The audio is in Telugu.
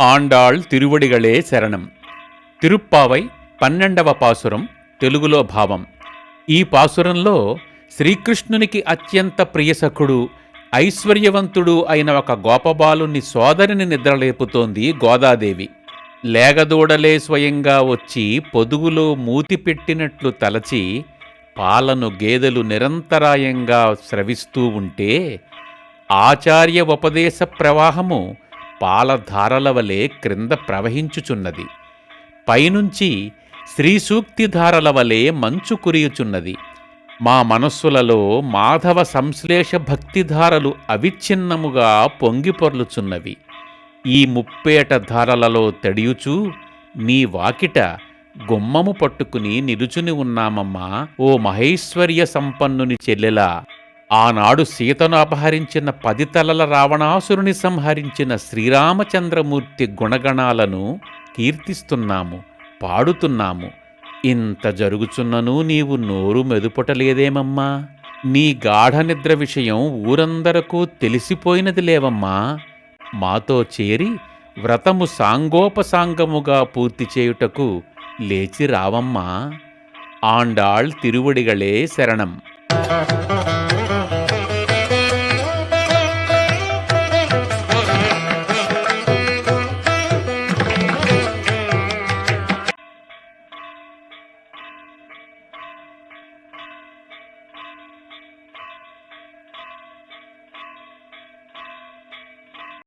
ఆండాళ్ తిరువడిగళే శరణం. తిరుప్పావై పన్నెండవ పాసురం తెలుగులో భావం. ఈ పాసురంలో శ్రీకృష్ణునికి అత్యంత ప్రియసఖుడు ఐశ్వర్యవంతుడు అయిన ఒక గోపబాలుని సోదరిని నిద్రలేపుతోంది గోదాదేవి. లేగదూడలే స్వయంగా వచ్చి పొదుగులో మూతి పెట్టినట్లు తలచి పాలను గేదెలు నిరంతరాయంగా స్రవిస్తూ ఉంటే ఆచార్య ఉపదేశ ప్రవాహము పాలధారల వలె క్రింద ప్రవహించుచున్నది. పైనుంచి శ్రీసూక్తిధారల వలె మంచు కురియుచున్నది. మా మనస్సులలో మాధవ సంశ్లేష భక్తిధారలు అవిచ్ఛిన్నముగా పొంగిపొర్లుచున్నవి ఈ ముప్పేట ధారలలో తడియుచూ నీ వాకిట గుమ్మము పట్టుకుని నిలుచుని ఉన్నామమ్మా ఓ మహేశ్వర్య సంపన్నుని చెల్లెలా! ఆనాడు సీతను అపహరించిన పది తలల రావణాసురుని సంహరించిన శ్రీరామచంద్రమూర్తి గుణగణాలను కీర్తిస్తున్నాము పాడుతున్నాము. ఇంత జరుగుచున్నను నీవు నోరు మెదుపుటలేదేమమ్మా నీ గాఢ నిద్ర విషయం ఊరందరకు తెలిసిపోయినది లేవమ్మా. మాతో చేరి వ్రతము సాంగోపసాంగముగా పూర్తి చేయుటకు లేచి రావమ్మా. ఆండాళ్ తిరువడిగళే శరణం.